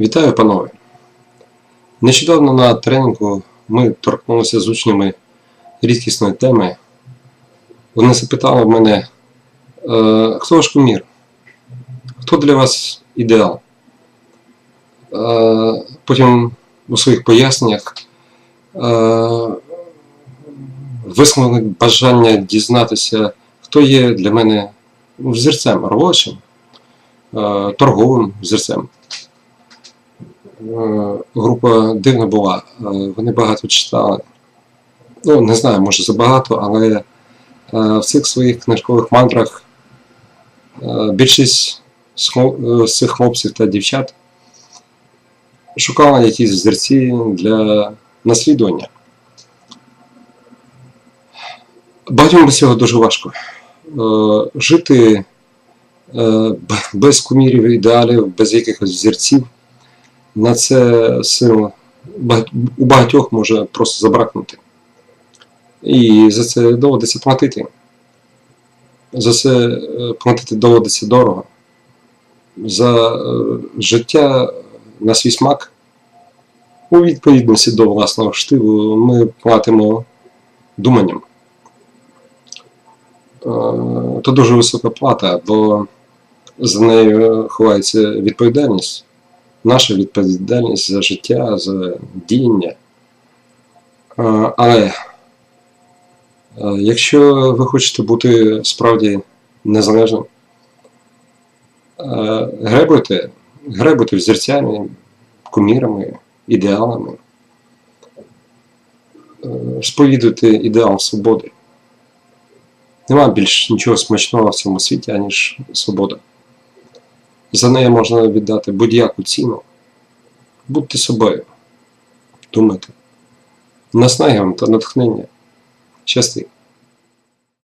Вітаю, панове! Нещодавно на тренінгу ми торкнулися з учнями рідкісної теми. Вони запитали в мене, е, хто ваш кумір? Хто для вас ідеал? Е, Потім у своїх поясненнях е, висловили бажання дізнатися, хто є для мене взірцем робочим, торговим взірцем. Е, група дивна була, е, вони багато читали. Ну, не знаю, може забагато, але е, в цих своїх книжкових мантрах більшість з цих хлопців та дівчат шукала якісь взірці для наслідування. Багатьом без цього дуже важко. Жити без кумірів і ідеалів, без якихось взірців на це сил у багатьох може просто забракнути. І за це доводиться платити. За це е, платити доводиться дорого. За е, життя на свій смак у відповідності до власного штилу ми платимо думанням. Е, То дуже висока плата, бо за нею ховається відповідальність наша відповідальність за життя, за діяння. Але якщо ви хочете бути справді незалежним, гребуйте, гребуйте взірцями, кумірами, ідеалами, Е, сповідуйте ідеал свободи. Нема більш нічого смачного в цьому світі, аніж свобода. За неї можна віддати будь-яку ціну. Будьте собою. Думайте. Наснаги вам та натхнення. Щасти.